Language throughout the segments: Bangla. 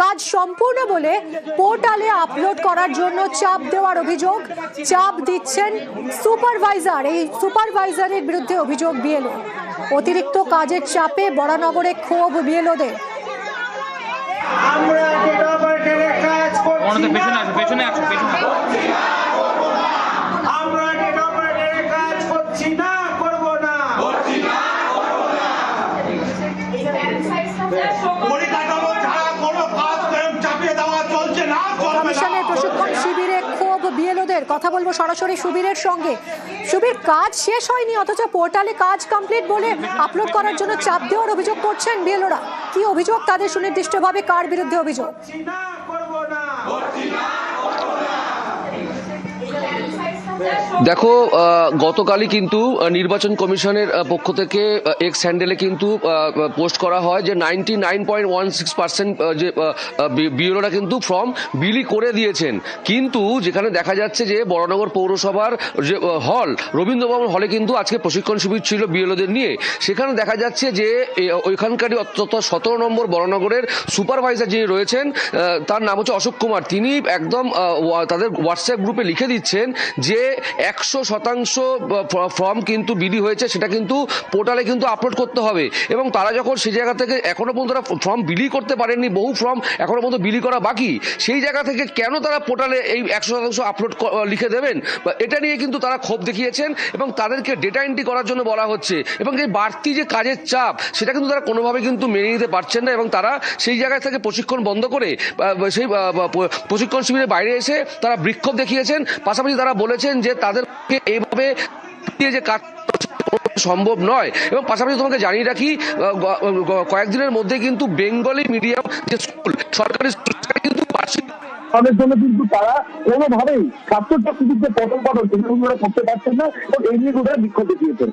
কাজ সম্পূর্ণ বলে পোর্টালে আপলোড করার জন্য চাপ দেওয়ার অভিযোগ। চাপ দিচ্ছেন সুপারভাইজার। এই সুপারভাইজারের বিরুদ্ধে অভিযোগ বিএলও। অতিরিক্ত কাজের চাপে বরানগরে ক্ষোভ বিএলওদের। আমরা কাজ করছি পেছনে আছে আসো পেছনে আসো পেছনে আসো আমরা ডেভেলপমেন্টের কাজ করছি না করব না পরিকাঠামো ছাড়া কোনো কাজ এরকম চাপিয়ে দেওয়া চলছে না চলবে না কমিশনের প্রশিক্ষণ শিবিরে ক্ষোভ বিএলওদের কথা বলব সরাসরি সুবীরের সঙ্গে। সুবীর, কাজ শেষ হয়নি, অথচ পোর্টালে কাজ কমপ্লিট বলে আপলোড করার জন্য চাপ দেওয়ার অভিযোগ করছেন বিএলওরা। কি অভিযোগ? তাদের সুনির্দিষ্টভাবে কার বিরুদ্ধে অভিযোগ করছি না করব না দেখো গতকালই কিন্তু নির্বাচন কমিশনের পক্ষ থেকে এক্স হ্যান্ডেলে কিন্তু পোস্ট করা হয় যে ninety nine point one six percent যে বিওরা কিন্তু ফর্ম বিলি করে দিয়েছেন। কিন্তু যেখানে দেখা যাচ্ছে যে বড়নগর পৌরসভার যে হল রবীন্দ্রভবন হলে কিন্তু আজকে প্রশিক্ষণ শিবির ছিল বিএলওদের নিয়ে। সেখানে দেখা যাচ্ছে যে ওইখানকারই অন্তত সতেরো নম্বর বড়নগরের সুপারভাইজার যিনি রয়েছেন তার নাম হচ্ছে অশোক কুমার। তিনি একদম তাদের হোয়াটসঅ্যাপ গ্রুপে লিখে দিচ্ছেন যে একশো শতাংশ ফর্ম কিন্তু বিলি হয়েছে, সেটা কিন্তু পোর্টালে কিন্তু আপলোড করতে হবে। এবং তারা যখন সেই জায়গা থেকে এখনও পর্যন্ত তারা ফর্ম বিলি করতে পারেননি, বহু ফর্ম এখনও পর্যন্ত বিলি করা বাকি, সেই জায়গা থেকে কেন তারা পোর্টালে এই একশো শতাংশ আপলোড লিখে দেবেন? এটা নিয়ে কিন্তু তারা ক্ষোভ দেখিয়েছেন এবং তাদেরকে ডেটা এন্ট্রি করার জন্য বলা হচ্ছে। এবং এই বাড়তি যে কাজের চাপ, সেটা কিন্তু তারা কোনোভাবে কিন্তু মেনে নিতে পারছেন না এবং তারা সেই জায়গা থেকে প্রশিক্ষণ বন্ধ করে সেই প্রশিক্ষণ শিবিরের বাইরে এসে তারা বিক্ষোভ দেখিয়েছেন। পাশাপাশি তারা বলেছেন যে তাদেরকে এইভাবে যে কাজ সম্ভব নয়। এবং পাশাপাশি তোমাকে জানিয়ে রাখি কয়েকদিনের মধ্যে কিন্তু বেঙ্গলি মিডিয়াম যে স্কুল, সরকারি কিন্তু বার্ষিক তাদের জন্য কিন্তু তারা কোনোভাবেই ছাত্রছাত্রীদের যে পঠন পাঠন সেগুলো করতে পারছেন না এবং এই নিয়ে বিক্ষোভ দেখিয়েছেন।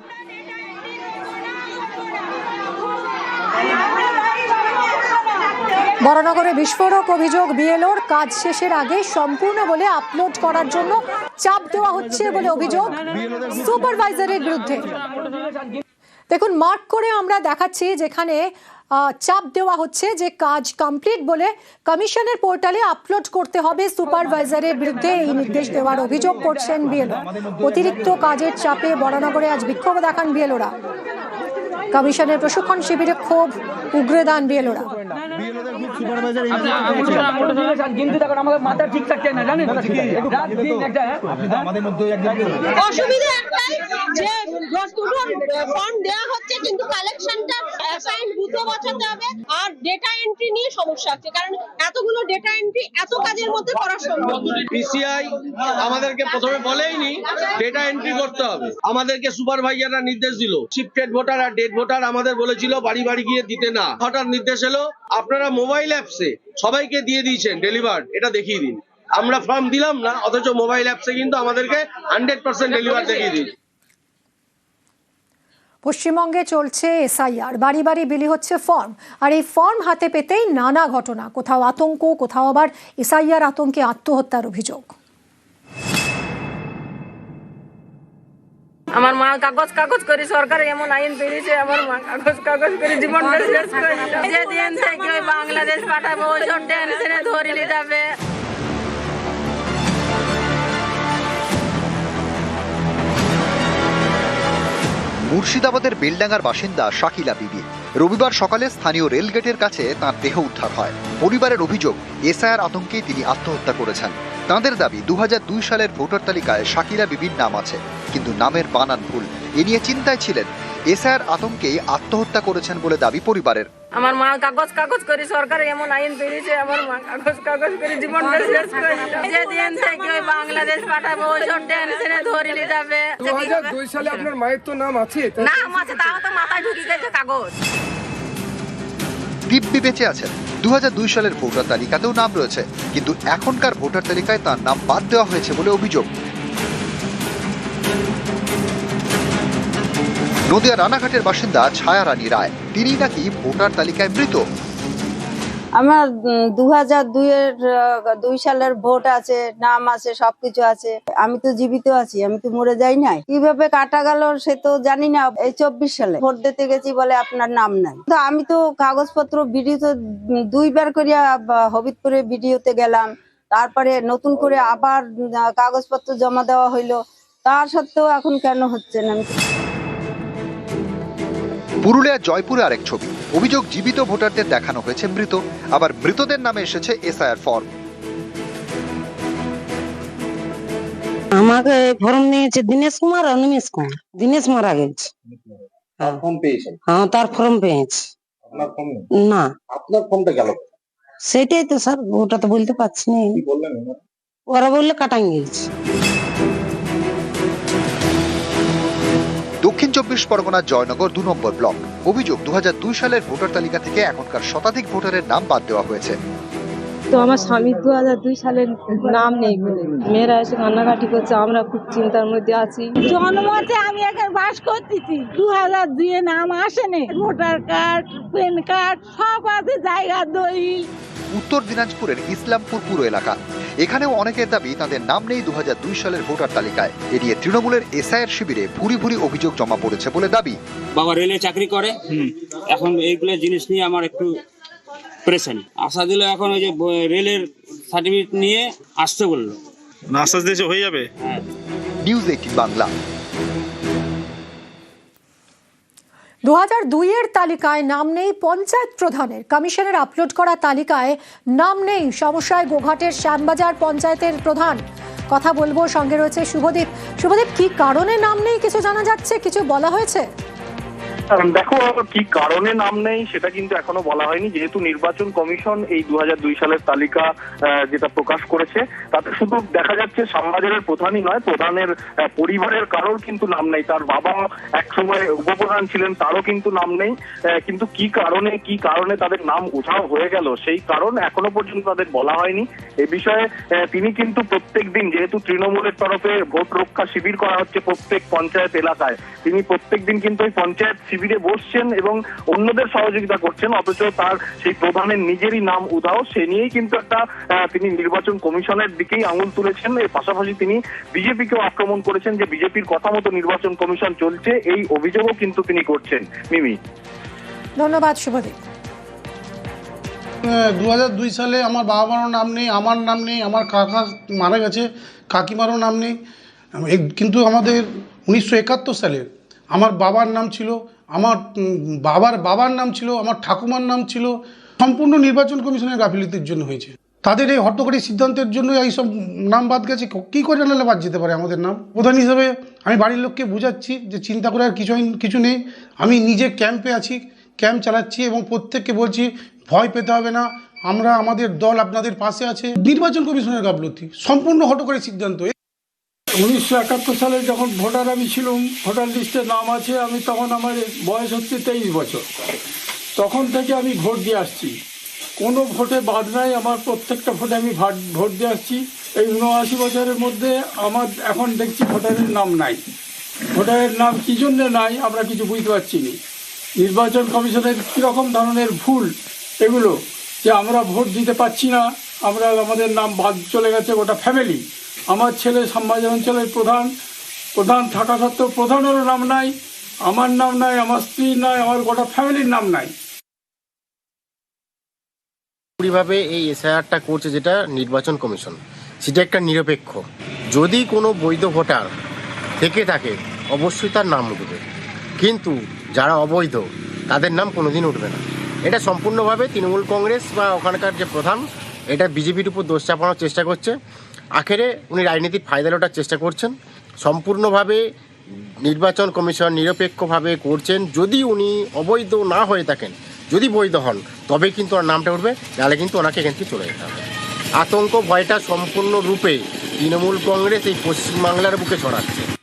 বরানগরে বিস্ফোরক অভিযোগ বিএলওর কাজ শেষের আগে সম্পূর্ণ বলে আপলোড করার জন্য চাপ দেওয়া হচ্ছে বলে অভিযোগ সুপারভাইজারের বিরুদ্ধে। দেখুন, মার্ক করে আমরা দেখাচ্ছি যেখানে চাপ দেওয়া হচ্ছে যে কাজ কমপ্লিট বলে কমিশনের পোর্টালে আপলোড করতে হবে সুপারভাইজারের বিরুদ্ধে এই নির্দেশ দেওয়ার অভিযোগ করছেন বিএলও। অতিরিক্ত কাজের চাপে বরানগরে আজ বিক্ষোভ দেখান বিএলওরা। কমিশনের প্রশিক্ষণ শিবিরে ক্ষোভ উগ্রে দান বিএলওরা আপনি আপনি আপলোড কিন্তু দেখুন আমাদের মাথা ঠিক থাকছে না জানেন? রাত দিন একটা হ্যাঁ? অসুবিধা একটাই যে ফর্ম দেওয়া হচ্ছে কিন্তু কালেকশনটা হবে আর ডেটা এন্ট্রি নিয়ে সমস্যা হচ্ছে কারণ এতগুলো ডেটা এন্ট্রি এত কাজের মধ্যে করা সম্ভব পিসিআই আমাদেরকে প্রথমে বলেইনি ডেটা এন্ট্রি করতে হবে। আমাদেরকে সুপারভাইজাররা নির্দেশ দিল। শিফটেড ভোটার আর ডেড ভোটার আমাদের বলেছিল বাড়ি বাড়ি গিয়ে দিতে না। হঠাৎ নির্দেশ এলো, আপনারা মোবাইল অ্যাপসে সবাইকে দিয়ে দিয়েছেন ডেলিভার এটা দেখিয়ে দিন। আমরা ফর্ম দিলাম না, অথচ মোবাইল অ্যাপসে কিন্তু আমাদেরকে হান্ড্রেড পার্সেন্ট ডেলিভার দেখিয়ে দিন পশ্চিমবঙ্গে চলছে এসআইআর বাড়ি বাড়ি বিলি হচ্ছে ফর্ম। আর এই ফর্ম হাতে পেতেই নানা ঘটনা কোথাও আতঙ্ক কোথাও আবার এসআইআর আতঙ্কে আত্মহত্যার অভিযোগ। আমার মা কাগজ কাগজ করে সরকার এমন আইন বেরিয়েছে আমার মা কাগজ কাগজ করে জীবনটা শেষ করে। যেদিন থেকে বাংলাদেশ পাঠাবো ওই সব টেনশনে ধরে যাবে মুর্শিদাবাদের বেলডাঙ্গার বাসিন্দা শাকিলা বিবি। রবিবার সকালে স্থানীয় রেলগেটের কাছে তার দেহ উদ্ধার হয়। পরিবারের অভিযোগ, এসআইআর আতঙ্কে তিনি আত্মহত্যা করেছেন। তাঁদের দাবি দু হাজার দুই সালের ভোটার তালিকায় শাকিলা বিবির নাম আছে, কিন্তু নামের বানান ভুল। এ নিয়ে চিন্তায় ছিলেন, এসআইআর আতঙ্কেই আত্মহত্যা করেছেন বলে দাবি পরিবারের। আমার মা কাগজ কাগজ করে সরকার এমন আইন বেরিয়েছে আমার মা কাগজ কাগজ করে জীবনটা শেষ করে। যেদিন থেকে ওই বাংলাদেশ পাঠাবো ওই সব টেনশনে ধরে যাবে। দুই সালে আপনার মায়ের তো নাম আছে নাম আছে তাও তো মাথায় ঢুকে গেছে কাগজ। দিব্যি বেঁচে আছেন। দু সালের ভোটার তালিকাতেও নাম রয়েছে কিন্তু এখনকার ভোটার তালিকায় তার নাম বাদ দেওয়া হয়েছে বলে অভিযোগ। নদিয়া রানাঘাটের বাসিন্দা ছায়া রানী রায়। তিনি নাকি ভোটার তালিকায় মৃত? আমার দু হাজার দুইয়ের দুই সালের ভোট আছে, নাম আছে, সবকিছু আছে। আমি তো জীবিত আছি, আমি তো মরে যাই নাই। কীভাবে কাটা গেল সে তো জানি না। এই চব্বিশ সালে ভোট দিতে গেছি বলে আপনার নাম নাই। তো আমি তো কাগজপত্র ভিডিওতে দুইবার করিয়া হবিবপুরে ভিডিওতে গেলাম। তারপরে নতুন করে আবার কাগজপত্র জমা দেওয়া হইল। তার সত্ত্বেও এখন কেন হচ্ছে না? পুরুলিয়ার জয়পুরে আরেক ছবি। অভিযোগ জীবিত ভোটারদের দেখানো হয়েছে মৃত আবার মৃতদের নামে এসেছে এসআইআর ফর্ম। আমাকে ফর্ম নিয়েছে দীনেশ কুমার আর নিমেশ কুমার। দীনেশ মারা গেছে। হ্যাঁ তার ফর্ম পেয়েছে। না। আপনার ফর্মটা গেল সেটাই তো স্যার ওটা তো বলতে পারছি না? ওরা বললে কাটান গেছে দক্ষিণ চব্বিশ পরগনার জয়নগর দু নম্বর ব্লক। অভিযোগ দু হাজার দুই সালের ভোটার তালিকা থেকে এখনকার শতাধিক ভোটারের নাম বাদ দেওয়া হয়েছে। তো আমার স্বামীর দু হাজার দুই সালের নাম নেই বলে। মেয়েরা এসে কান্নাকাটি করছে আমরা খুব চিন্তার মধ্যে আছি। জন্মতে আমি এখানে বাস করতেছি। দু হাজার দুইয়ে নাম আসেনি। ভোটার কার্ড প্যান কার্ড সব আছে জায়গা দলিল উত্তর দিনাজপুরের ইসলামপুর পুর এলাকা। এখানেও অনেকের দাবি তাদের নাম নেই দু সালের ভোটার তালিকায়। এ নিয়ে তৃণমূলের এসআইয়ের শিবিরে ভুরি ভুরি অভিযোগ জমা পড়েছে বলে দাবি। বাবা রেলে চাকরি করে। এখন এইগুলো জিনিস নিয়ে আমার একটু প্রেশান আশা দিল এখন ওই যে রেলের সার্টিফিকেট নিয়ে আসতে বলল। না আশ্বাস দিয়েছে হয়ে যাবে। News eighteen Bangla. দু হাজার দুইয়ের তালিকায় নাম নেই পঞ্চায়েত প্রধানের। কমিশনের আপলোড করা তালিকায় নাম নেই সমস্যায় গোঘাটের শ্যামবাজার পঞ্চায়েতের প্রধান। কথা বলব, সঙ্গে রয়েছে শুভদীপ। শুভদীপ, কি কারণে নাম নেই কিছু জানা যাচ্ছে? কিছু বলা হয়েছে? দেখো কি কারণে নাম নেই, সেটা কিন্তু এখনও বলা হয়নি। যেহেতু নির্বাচন কমিশন এই দু সালের তালিকা যেটা প্রকাশ করেছে, তাতে শুধু দেখা যাচ্ছে শ্যামবাজারের প্রধানই নয়, প্রধানের পরিবারের কারোর কিন্তু নাম নেই। তার বাবা একসময় উপপ্রধান ছিলেন, তারও কিন্তু নাম নেই। কিন্তু কি কারণে কি কারণে তাদের নাম উধাও হয়ে গেল, সেই কারণ এখনও পর্যন্ত তাদের বলা হয়নি। এ বিষয়ে তিনি কিন্তু প্রত্যেক দিন, যেহেতু তৃণমূলের তরফে ভোট রক্ষা শিবির করা হচ্ছে প্রত্যেক পঞ্চায়েত এলাকায়, তিনি প্রত্যেক দিন কিন্তু ওই পঞ্চায়েত শিবিরে বসছেন এবং অন্যদের সহযোগিতা করছেন অথচ তার সেই প্রধানের নিজেরই নাম উধাও। সে নিয়েই কিন্তু একটা তিনি নির্বাচন কমিশনের দিকেই আঙুল তুলেছেন। এর পাশাপাশি তিনি বিজেপিকেও আক্রমণ করেছেন যে বিজেপির কথা মতো নির্বাচন কমিশন চলছে। এই অভিযোগও কিন্তু তিনি করছেন। মিমি। ধন্যবাদ শুভদীপ। দু হাজার দুই সালে আমার বাবা মারও নাম নেই আমার নাম নেই আমার কাকা মারা গেছে কাকিমারও নাম নেই। কিন্তু আমাদের উনিশশো একাত্তর সালে আমার বাবার নাম ছিল আমার বাবার বাবার নাম ছিল, আমার ঠাকুমার নাম ছিল। সম্পূর্ণ নির্বাচন কমিশনের গাফিলতির জন্য হয়েছে। তাদের এই হট্টকরী সিদ্ধান্তের জন্য এইসব নাম বাদ গেছে। কী করে নাহলে বাদ যেতে পারে আমাদের নাম? প্রধান হিসেবে আমি বাড়ির লোককে বোঝাচ্ছি যে চিন্তা করার কিছু কিছু নেই। আমি নিজে ক্যাম্পে আছি, ক্যাম্প চালাচ্ছি এবং প্রত্যেককে বলছি, ভয় পেতে হবে না। আমরা আমাদের দল আপনাদের পাশে আছে। নির্বাচন কমিশনের গাফলতি, সম্পূর্ণ হটকরী সিদ্ধান্ত। উনিশশো একাত্তর সালে যখন ভোটার আমি ছিলাম, ভোটার লিস্টে নাম আছে, আমি তখন আমার বয়স হচ্ছে তেইশ বছর। তখন থেকে আমি ভোট দিয়ে আসছি। কোনো ভোটে বাদ নাই, আমার প্রত্যেকটা ভোটে আমি ভাট- দিয়ে আসছি। এই উনআশি বছরের মধ্যে আমার এখন দেখছি ভোটারের নাম নাই। ভোটারের নাম কী জন্যে নাই, আমরা কিছু বুঝতে পারছি না। নির্বাচন কমিশনের কীরকম ধরনের ভুল এগুলো যে আমরা ভোট দিতে পারছি না, আমরা আমাদের নাম বাদ চলে গেছে গোটা ফ্যামিলি। আমার ছেলে শ্যামবাজার অঞ্চলের প্রধান প্রধান থাকা সত্ত্বেও প্রধানেরও নাম নাই, আমার নাম নাই, আমার স্ত্রীর নাই, আমার গোটা ফ্যামিলির নাম নাই। পুরোপুরিভাবে এই এসআইআরটা করছে যেটা নির্বাচন কমিশন, সেটা একটা নিরপেক্ষ। যদি কোনো বৈধ ভোটার থেকে থাকে, অবশ্যই তার নাম উঠবে। কিন্তু যারা অবৈধ, তাদের নাম কোনোদিন উঠবে না। এটা সম্পূর্ণভাবে তৃণমূল কংগ্রেস বা ওখানকার যে প্রধান, এটা বিজেপির উপর দোষ চাপানোর চেষ্টা করছে। আখেরে উনি রাজনীতির ফায়দা লোটার চেষ্টা করছেন। সম্পূর্ণভাবে নির্বাচন কমিশন নিরপেক্ষভাবে করছেন। যদি উনি অবৈধ না হয়ে থাকেন, যদি বৈধ হন, তবে কিন্তু ওর নামটা উঠবে, নাহলে কিন্তু ওনাকে এখান থেকে চলে যেতে হবে। আতঙ্ক, ভয়টা সম্পূর্ণরূপে তৃণমূল কংগ্রেস এই পশ্চিমবাংলার বুকে ছড়াচ্ছে।